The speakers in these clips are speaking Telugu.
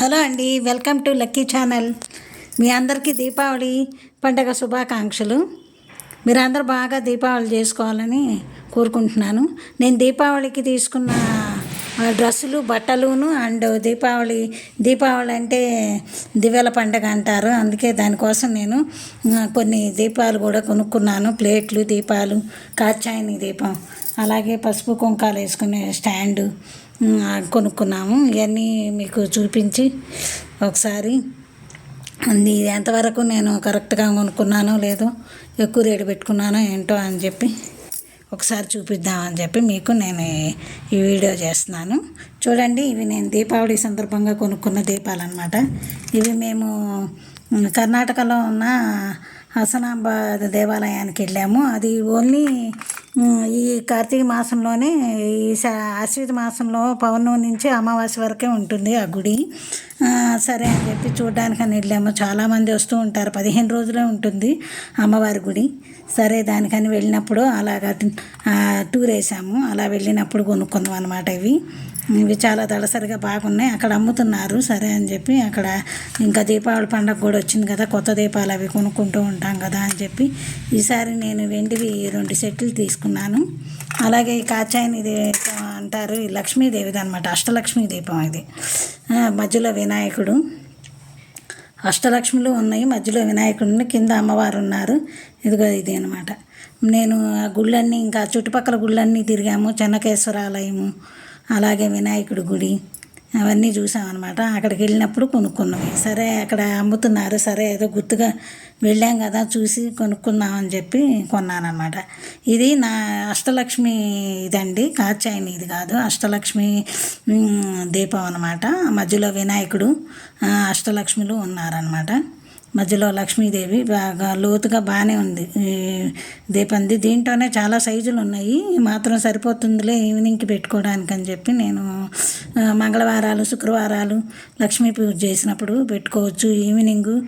హలో అండి వెల్కమ్ టు లక్కీ ఛానల్. మీ అందరికీ దీపావళి పండగ శుభాకాంక్షలు. మీరందరూ బాగా దీపావళి చేసుకోవాలని కోరుకుంటున్నాను. నేను దీపావళికి తీసుకున్న డ్రెస్సులు బట్టలును అండ్ దీపావళి దీపావళి అంటే దివ్యల పండగ అంటారు. అందుకే దానికోసం నేను కొన్ని దీపాలు కూడా కొనుక్కున్నాను. ప్లేట్లు దీపాలు కాచాయని దీపం అలాగే పసుపు కుంకాలు వేసుకునే స్టాండు కొనుక్కున్నాము. ఇవన్నీ మీకు చూపించి ఒకసారి. అది ఎంతవరకు నేను కరెక్ట్గా కొనుక్కున్నానో లేదో ఎక్కువ రేటు పెట్టుకున్నానో ఏంటో అని చెప్పి ఒకసారి చూపిద్దామని చెప్పి మీకు నేను ఈ- వీడియో చేస్తున్నాను. చూడండి ఇవి నేను దీపావళి సందర్భంగా కొనుక్కున్న దీపాలు అనమాట ఇవి మేము కర్ణాటకలో ఉన్న హసనాంబ దేవాలయానికి వెళ్ళాము. అది ఓన్లీ ఈ కార్తీక మాసంలోనే ఈ స- మాసంలో పౌర్ణమి నుంచి అమావాస్య వరకే ఉంటుంది ఆ గుడి. సరే అని చెప్పి చూడడానికని వెళ్ళాము. చాలామంది వస్తూ ఉంటారు. పదిహేను రోజులే ఉంటుంది అమ్మవారి గుడి. సరే దానికని వెళ్ళినప్పుడు అలాగా టూర్ వేసాము. అలా వెళ్ళినప్పుడు కొనుక్కుందాం అనమాట ఇవి. ఇవి చాలా దళసరిగా బాగున్నాయి. అక్కడ అమ్ముతున్నారు. సరే అని చెప్పి అక్కడ ఇంకా దీపావళి పండగ కూడా వచ్చింది కదా కొత్త దీపాలు అవి కొనుక్కుంటూ ఉంటాం కదా అని చెప్పి ఈసారి నేను వెండివి రెండు సెట్లు తీసుకున్నాను. అలాగే ఈ కాచాయని ఇది అంటారు ఈ లక్ష్మీదేవిది అనమాట అష్టలక్ష్మీ దీపం ఇది. మధ్యలో వినాయకుడు. అష్టలక్ష్ములు ఉన్నాయి. మధ్యలో వినాయకుడిని కింద అమ్మవారు ఉన్నారు. ఇదిగో ఇది అనమాట నేను ఆ గుళ్ళన్నీ ఇంకా చుట్టుపక్కల గుళ్ళన్నీ తిరిగాము. చెన్నకేశ్వరాలయము అలాగే వినాయకుడి గుడి అవన్నీ చూసామన్నమాట. అక్కడికి వెళ్ళినప్పుడు కొనుక్కున్నాం. సరే అక్కడ అమ్ముతున్నారు. సరే ఏదో గుర్తుగా వెళ్ళాం కదా చూసి కొనుక్కుందామని చెప్పి కొన్నానమాట ఇది నా అష్టలక్ష్మి ఇదండి. కాచాయని ఇది కాదు. అష్టలక్ష్మి దీపం అనమాట మధ్యలో వినాయకుడు అష్టలక్ష్మిలు ఉన్నారనమాట మధ్యలో లక్ష్మీదేవి బాగా లోతుగా బాగానే ఉంది. దీపంది. దీంట్లోనే చాలా సైజులు ఉన్నాయి. మాత్రం సరిపోతుందిలే ఈవినింగ్కి పెట్టుకోవడానికి అని చెప్పి నేను మంగళవారాలు శుక్రవారాలు లక్ష్మీ పూజ చేసినప్పుడు పెట్టుకోవచ్చు. ఈవినింగ్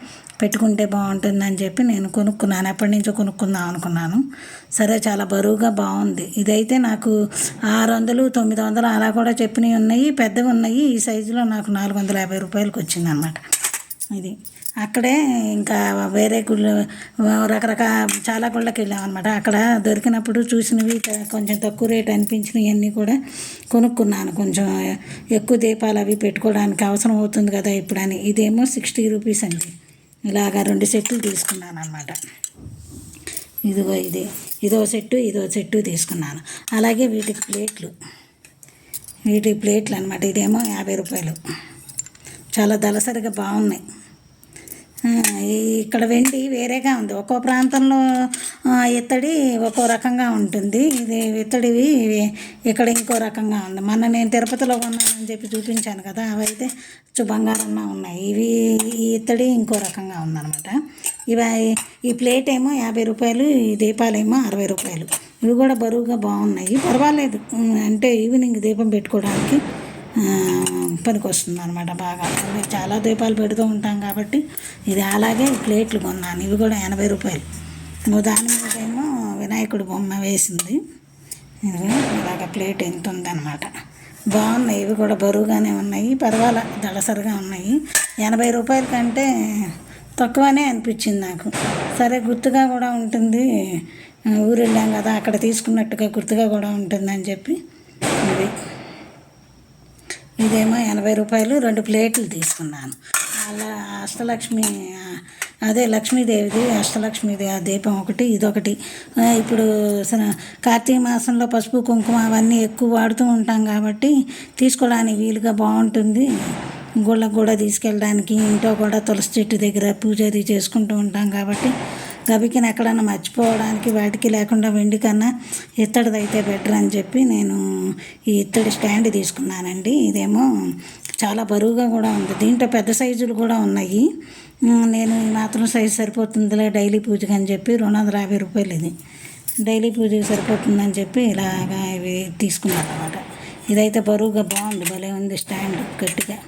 పెట్టుకుంటే బాగుంటుందని చెప్పి నేను కొనుక్కున్నాను. ఎప్పటి నుంచో కొనుక్కుందాం అనుకున్నాను. సరే చాలా బరువుగా బాగుంది. ఇదైతే నాకు ఆరు వందలు తొమ్మిది వందలు అలా కూడా చెప్పినవి ఉన్నాయి. పెద్దవి ఉన్నాయి. ఈ సైజులో నాకు నాలుగు వందల యాభై రూపాయలకి వచ్చిందనమాట ఇది. అక్కడే ఇంకా వేరే గుళ్ళు రకరకాల చాలా గుళ్ళకి వెళ్ళామన్నమాట అక్కడ దొరికినప్పుడు చూసినవి కొంచెం తక్కువ రేట్ అనిపించినవి అన్నీ కూడా కొనుక్కున్నాను. కొంచెం ఎక్కువ దీపాలు అవి పెట్టుకోవడానికి అవసరం అవుతుంది కదా ఇప్పుడని. ఇదేమో సిక్స్టీ రూపీస్ అండి. ఇలాగ రెండు సెట్లు తీసుకున్నాను అనమాట ఇదిగో ఇది. ఇదో సెట్టు ఇదో సెట్టు తీసుకున్నాను. అలాగే వీటికి ప్లేట్లు. వీటి ప్లేట్లు అనమాట ఇదేమో యాభై రూపాయలు. చాలా దళసరిగా బాగున్నాయి. ఇక్కడ వెండి వేరేగా ఉంది. ఒక్కో ప్రాంతంలో ఇత్తడి ఒక్కో రకంగా ఉంటుంది. ఇది ఇత్తడివి ఇక్కడ ఇంకో రకంగా ఉంది. మొన్న నేను తిరుపతిలో కొన్నానని చెప్పి చూపించాను కదా అవైతే చు బంగారంగా ఉన్నాయి. ఇవి ఈ ఇత్తడి ఇంకో రకంగా ఉందన్నమాట. ఇవి ఈ ప్లేట్ ఏమో యాభై రూపాయలు ఈ దీపాలేమో అరవై రూపాయలు. ఇవి కూడా బరువుగా బాగున్నాయి. పర్వాలేదు. అంటే ఈవినింగ్ దీపం పెట్టుకోవడానికి పనికి వస్తుంది అనమాట బాగా చాలా దీపాలు పెడుతూ ఉంటాం కాబట్టి ఇది అలాగే ప్లేట్లు కొన్నాను. ఇవి కూడా ఎనభై రూపాయలు. దాని మీదేమో వినాయకుడి బొమ్మ వేసింది. ఇలాగ ప్లేట్ ఎంత ఉందన్నమాట. బాగున్నాయి. ఇవి కూడా బరువుగానే ఉన్నాయి. పర్వాలే దళసరిగా ఉన్నాయి. ఎనభై రూపాయల కంటే తక్కువనే అనిపించింది నాకు. సరే గుర్తుగా కూడా ఉంటుంది. ఊరు వెళ్ళాం కదా అక్కడ తీసుకున్నట్టుగా గుర్తుగా కూడా ఉంటుందని చెప్పి. ఇది ఇదేమో ఎనభై రూపాయలు రెండు ప్లేట్లు తీసుకున్నాను. అలా అష్టలక్ష్మి అదే లక్ష్మీదేవిది అష్టలక్ష్మిది ఆ దీపం ఒకటి ఇదొకటి. ఇప్పుడు స- కార్తీక మాసంలో పసుపు కుంకుమ అవన్నీ ఎక్కువ వాడుతూ ఉంటాం కాబట్టి తీసుకోవడానికి వీలుగా బాగుంటుంది. గుళ్ళకు కూడా తీసుకెళ్ళడానికి ఇంట్లో కూడా తులసి చెట్టు దగ్గర పూజ అది చేసుకుంటూ ఉంటాం కాబట్టి గబికిన ఎక్కడన్నా మర్చిపోవడానికి వాటికి లేకుండా వెండి కన్నా ఇత్తడిదైతే బెటర్ అని చెప్పి నేను ఈ ఇత్తడి స్టాండ్ తీసుకున్నానండి. ఇదేమో చాలా బరువుగా కూడా ఉంది. దీంట్లో పెద్ద సైజులు కూడా ఉన్నాయి. నేను ఈ మాత్రం సైజు సరిపోతుందిలే డైలీ పూజకి అని చెప్పి రెండు వందల యాభై రూపాయలు ఇది. డైలీ పూజకి సరిపోతుందని చెప్పి ఇలాగా ఇవి తీసుకున్నాను అనమాట ఇదైతే బరువుగా బాగుంది. భలే ఉంది స్టాండ్ గట్టిగా.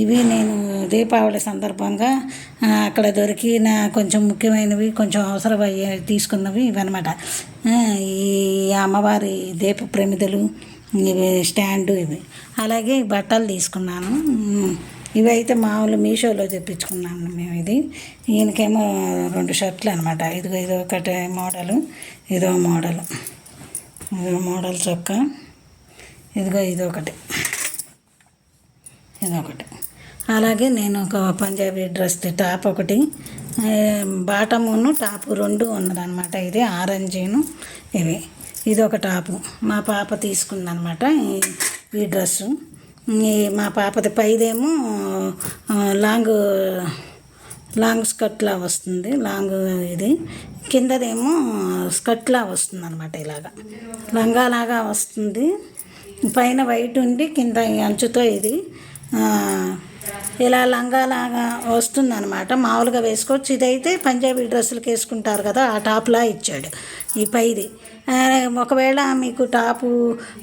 ఇవి నేను దీపావళి సందర్భంగా అక్కడ దొరికిన కొంచెం ముఖ్యమైనవి కొంచెం అవసరమయ్యే తీసుకున్నవి ఇవన్నమాట. ఈ అమ్మవారి దీప ప్రమిదలు ఇవి స్టాండు ఇవి. అలాగే బట్టలు తీసుకున్నాను. ఇవైతే ఇవి అయితే మామూలు మీషోలో తెప్పించుకున్నాను మేము ఇది. ఈయనకేమో రెండు షర్ట్లు అనమాట ఇదిగో ఇది ఒకటి మోడలు ఇదో మోడల్ ఇదో మోడల్ చొక్కా ఇదిగో ఇది ఒకటి. ఇదొకటి. అలాగే నేను ఒక పంజాబీ డ్రెస్ టాప్ ఒకటి. బాటమును టాపు రెండు ఉన్నదన్నమాట ఇది ఆరెంజీను ఇవి. ఇది ఒక టాపు. మా పాప తీసుకుందనమాట ఈ- ఈ డ్రెస్సు. ఈ మా పాపది పైదేమో లాంగ్ లాంగ్ స్కర్ట్లా వస్తుంది లాంగ్ ఇది. కిందదేమో స్కర్ట్లా వస్తుంది అనమాట ఇలాగా. లంగాలాగా వస్తుంది. పైన వైట్ ఉండి కింద అంచుతో ఇది. ఇలా లంగాలాగా లాగా వస్తుందనమాట మామూలుగా వేసుకోవచ్చు. ఇదైతే పంజాబీ డ్రెస్సులకు వేసుకుంటారు కదా ఆ టాప్లా ఇచ్చాడు ఈ పైది. ఒకవేళ మీకు టాపు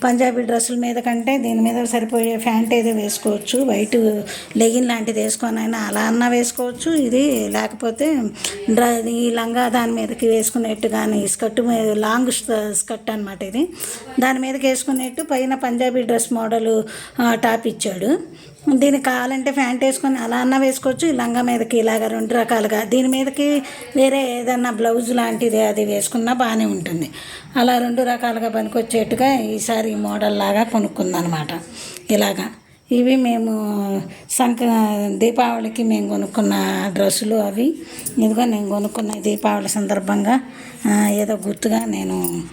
పంజాబీ డ్రెస్సుల మీద కంటే దీని మీద సరిపోయే ప్యాంట్ ఏదో వేసుకోవచ్చు వైట్ లెగిన్ లాంటిది వేసుకొని అయినా అలా అన్నా వేసుకోవచ్చు. ఇది లేకపోతే డ్ర ఈ లంగా దాని మీదకి వేసుకునేట్టు కానీ స్కర్ట్ మీద లాంగ్ స్కర్ట్ అనమాట ఇది. దాని మీదకి వేసుకునేట్టు పైన పంజాబీ డ్రెస్ మోడల్ టాప్ ఇచ్చాడు. దీనికి కావాలంటే ప్యాంట్ వేసుకొని అలా అన్న వేసుకోవచ్చు లంగా మీదకి ఇలాగ రెండు రకాలుగా. దీని మీదకి వేరే ఏదన్నా బ్లౌజ్ లాంటిది అది వేసుకున్నా బాగానే ఉంటుంది. అలా రెండు రకాలుగా పనికొచ్చేట్టుగా ఈసారి ఈ మోడల్ లాగా కొనుక్కుందనమాట. ఇలాగా. ఇవి మేము సంక దీపావళికి మేము కొనుక్కున్న డ్రెస్సులు అవి. ఇదిగో నేను కొనుక్కున్న దీపావళి సందర్భంగా ఏదో గుర్తుగా నేను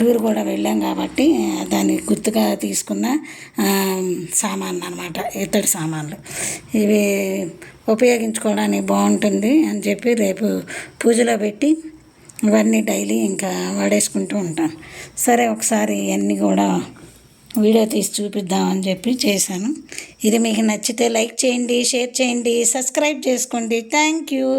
టూర్ కూడా వెళ్ళాం కాబట్టి దాన్ని గుర్తుగా తీసుకున్న సామాన్లు అనమాట ఇత్తడి సామాన్లు. ఇవి ఉపయోగించుకోవడానికి బాగుంటుంది అని చెప్పి రేపు పూజలో పెట్టి ఇవన్నీ డైలీ ఇంకా వాడేసుకుంటూ ఉంటాను. సరే ఒకసారి ఇవన్నీ కూడా వీడియో తీసి చూపిద్దామని చెప్పి చేశాను. ఇది మీకు నచ్చితే లైక్ చేయండి షేర్ చేయండి సబ్స్క్రైబ్ చేసుకోండి. Thank you.